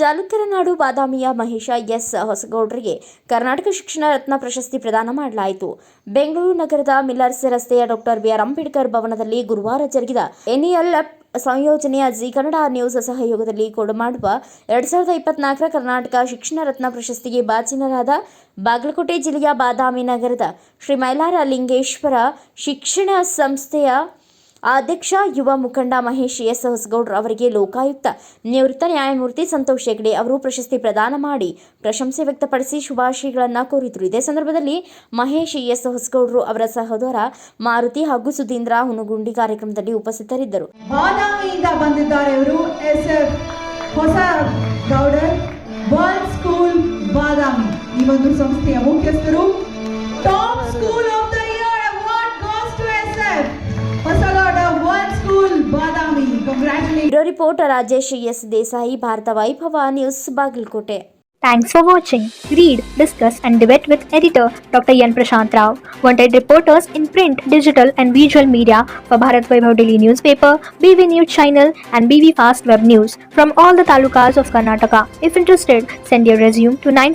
ನಾಡು ಬಾದಾಮಿಯ ಮಹೇಶ ಎಸ್ ಹೊಸಗೌಡರಿಗೆ ಕರ್ನಾಟಕ ಶಿಕ್ಷಣ ರತ್ನ ಪ್ರಶಸ್ತಿ ಪ್ರದಾನ ಮಾಡಲಾಯಿತು. ಬೆಂಗಳೂರು ನಗರದ ಮಿಲ್ಲರ್ಸ್ ರಸ್ತೆಯ ಡಾಕ್ಟರ್ ಬಿಆರ್ ಅಂಬೇಡ್ಕರ್ ಭವನದಲ್ಲಿ ಗುರುವಾರ ಜರುಗಿದ ಎನ್ಇಎಲ್ ಸಂಯೋಜನೆಯ ಜಿ ಕನ್ನಡ ನ್ಯೂಸ್ ಸಹಯೋಗದಲ್ಲಿ ಕೊಡಮಾಡುವ ಎರಡ್ ಸಾವಿರದ ಇಪ್ಪತ್ನಾಲ್ಕರ ಕರ್ನಾಟಕ ಶಿಕ್ಷಣ ರತ್ನ ಪ್ರಶಸ್ತಿಗೆ ಬಾಚಿನರಾದ ಬಾಗಲಕೋಟೆ ಜಿಲ್ಲೆಯ ಬಾದಾಮಿ ನಗರದ ಶ್ರೀ ಮೈಲಾರ ಲಿಂಗೇಶ್ವರ ಶಿಕ್ಷಣ ಸಂಸ್ಥೆಯ ಅಧ್ಯಕ್ಷ ಯುವ ಮುಖಂಡ ಮಹೇಶ್ ಎಸ್ ಹೊಸಗೌಡ್ರ ಅವರಿಗೆ ಲೋಕಾಯುಕ್ತ ನಿವೃತ್ತ ನ್ಯಾಯಮೂರ್ತಿ ಸಂತೋಷ್ ಹೆಗ್ಡೆ ಅವರು ಪ್ರಶಸ್ತಿ ಪ್ರದಾನ ಮಾಡಿ ಪ್ರಶಂಸೆ ವ್ಯಕ್ತಪಡಿಸಿ ಶುಭಾಶಯಗಳನ್ನು ಕೋರಿದರು. ಇದೇ ಸಂದರ್ಭದಲ್ಲಿ ಮಹೇಶ್ ಎಸ್ ಹೊಸಗೌಡ್ರು ಅವರ ಸಹೋದರ ಮಾರುತಿ ಹಾಗೂ ಸುಧೀಂದ್ರ ಹುನುಗುಂಡಿ ಕಾರ್ಯಕ್ರಮದಲ್ಲಿ ಉಪಸ್ಥಿತರಿದ್ದರು. ಬಂದಿದ್ದಾರೆ ಇವರು ಎಸ್ ಹೊಸ ಗೌಡರ್ ಸ್ಕೂಲ್ ಬಾದಾಮಿ. ಈ ಒಂದು ಸಂಸ್ಥೆಯ ಮುಖ್ಯಸ್ಥರು. Top school Bureau report Rajesh S Desai Bharat Vaibhav news Bagalkot Thanks for watching. Read, discuss, and debate with editor Dr. Yan Prashant Rao. Wanted reporters in print, digital, and visual media for Bharat Vaibhav Daily Newspaper, BV News Channel, and BV Fast Web News from all the talukas of Karnataka. If interested, send your resume to 9